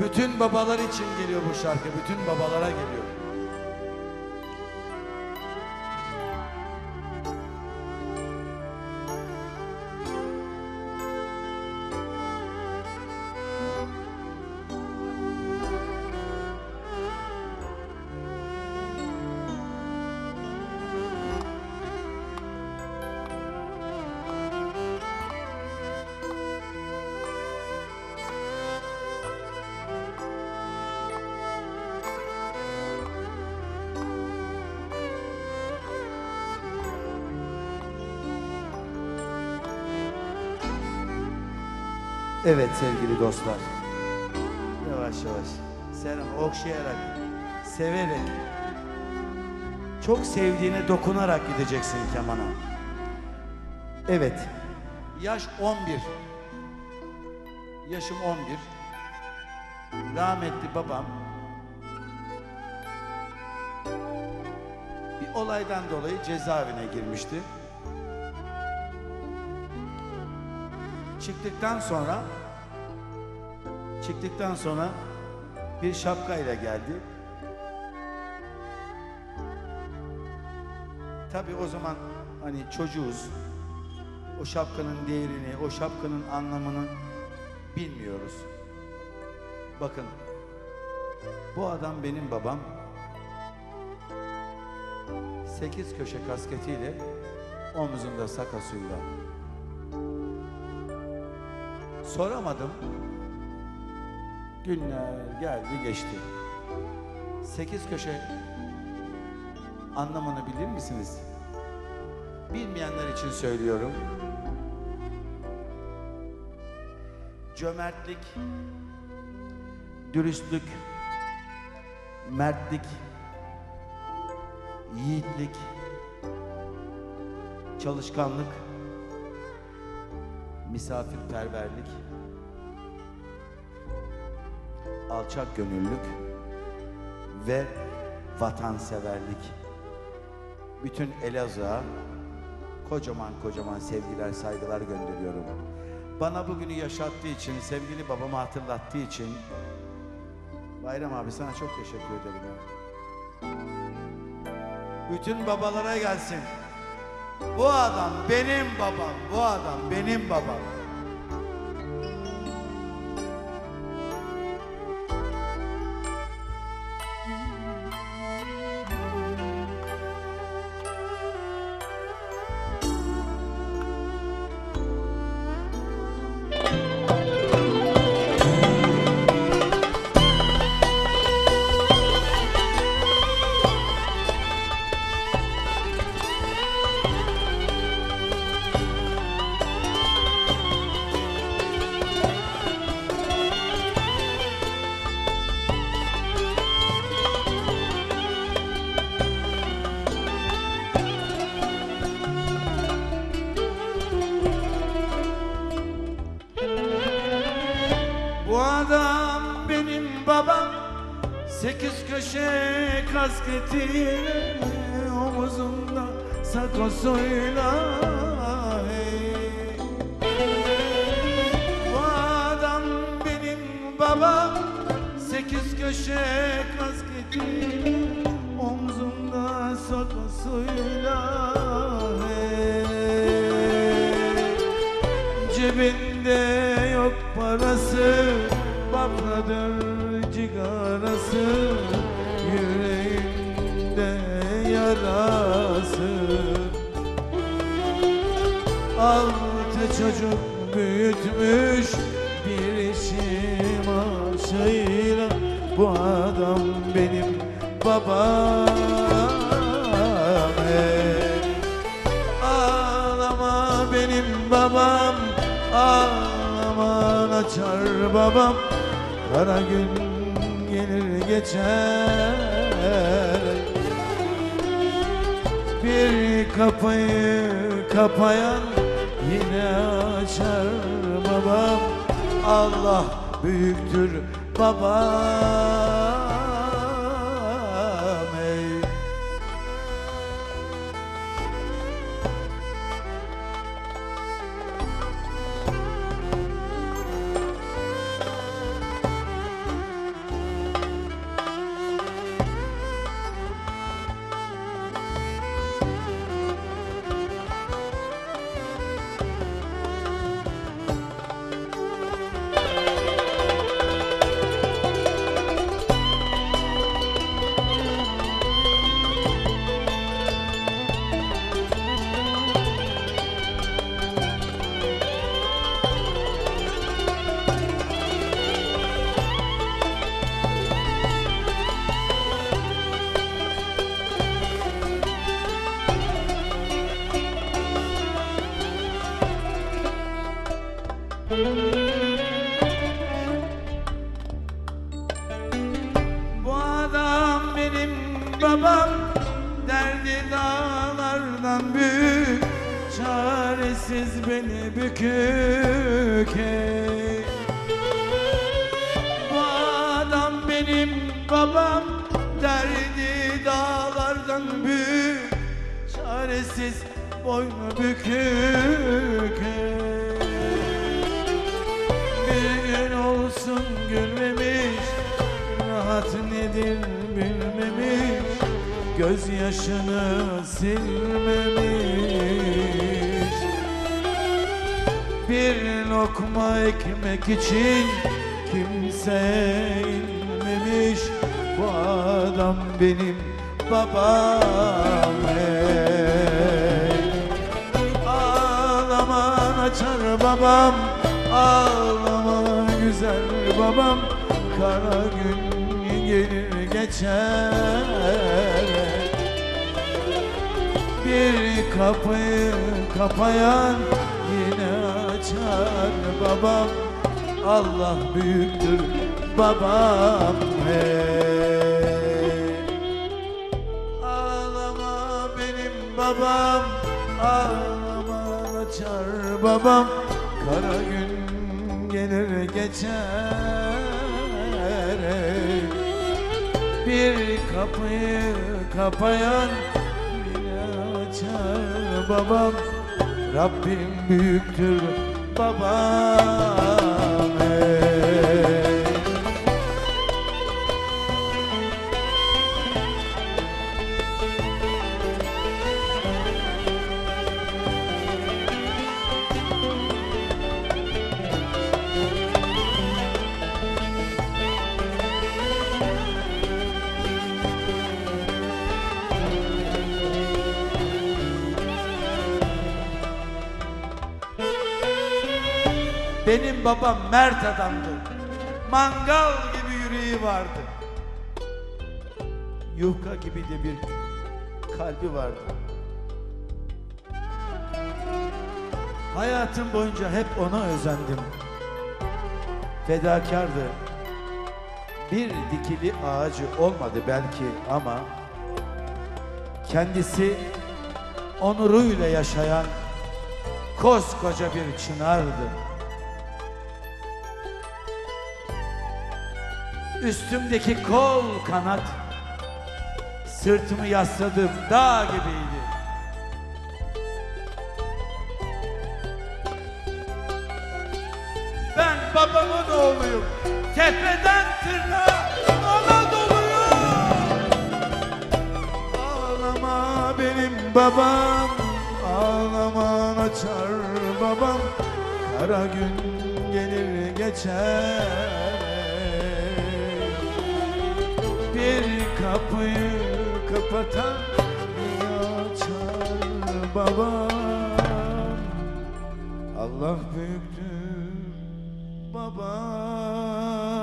Bütün babalar için geliyor bu şarkı. Bütün babalara geliyor. Evet sevgili dostlar. Yavaş yavaş. Selam okşayarak, severek, çok sevdiğine dokunarak gideceksin kemana. Evet. Yaş 11. Yaşım 11. Rahmetli babam bir olaydan dolayı cezaevine girmişti. Çıktıktan sonra çıktıktan sonra bir şapkayla geldi. Tabii o zaman hani çocuğuz. O şapkanın değerini, o şapkanın anlamını bilmiyoruz. Bakın. Bu adam benim babam. Sekiz köşe kasketiyle omuzunda sakasıyla Soramadım. Günler geldi geçti. Sekiz köşe anlamını bilir misiniz? Bilmeyenler için söylüyorum. Cömertlik, dürüstlük, mertlik, yiğitlik, çalışkanlık, misafirperverlik, alçak gönüllülük ve vatanseverlik. Bütün Elazığ'a kocaman kocaman sevgiler, saygılar gönderiyorum. Bana bugünü yaşattığı için, sevgili babamı hatırlattığı için Bayram abi sana çok teşekkür ederim. Bütün babalara gelsin. Bu adam benim babam. Bu adam benim babam. Babam Sekiz köşe kasketiyle Omuzunda sakosuyla hey. Bu adam benim babam Sekiz köşe kasketiyle Omzumda sakosuyla hey. Cebinde yok parası Bakladır Yüreğinde yarası Altı çocuk büyütmüş Bir işim aşıyla Bu adam benim babam hey. Ağlama benim babam Ağlama açar babam Kara gün gelir geçer. Bir kapıyı kapayan Yine açar babam. Allah büyüktür babam büyük Çaresiz beni bükük ey. Bu adam benim babam Derdi dağlardan büyük Çaresiz boynu bükük Gözyaşını silmemiş. Bir lokma ekmek için Kimse inmemiş. Bu adam benim babam hey. Ağlaman açar babam Ağlama güzel babam. Kara gün gelir geçer. Bir kapıyı kapayan Yine açar. Babam Allah büyüktür babam hey Ağlama benim babam Ağlama açar babam. Kara gün gelir geçer Bir kapıyı kapayan Yine açar babam Rabbim büyüktür babam hey. Benim babam mert adamdı. Mangal gibi yüreği vardı. Yufka gibi de bir kalbi vardı. Hayatım boyunca hep ona özendim. Fedakardı. Bir dikili ağacı olmadı belki ama kendisi onuruyla yaşayan koskoca bir çınardı. Üstümdeki kol kanat. Sırtımı yasladığım dağ gibiydi. Ben babamın oğluyum. Tepeden tırnağa ona doluyum. Ağlama benim babam. Ağlama açar babam. Kara gün gelir geçer bir kapıyı kapatan açar babam. Allah büyüktür babam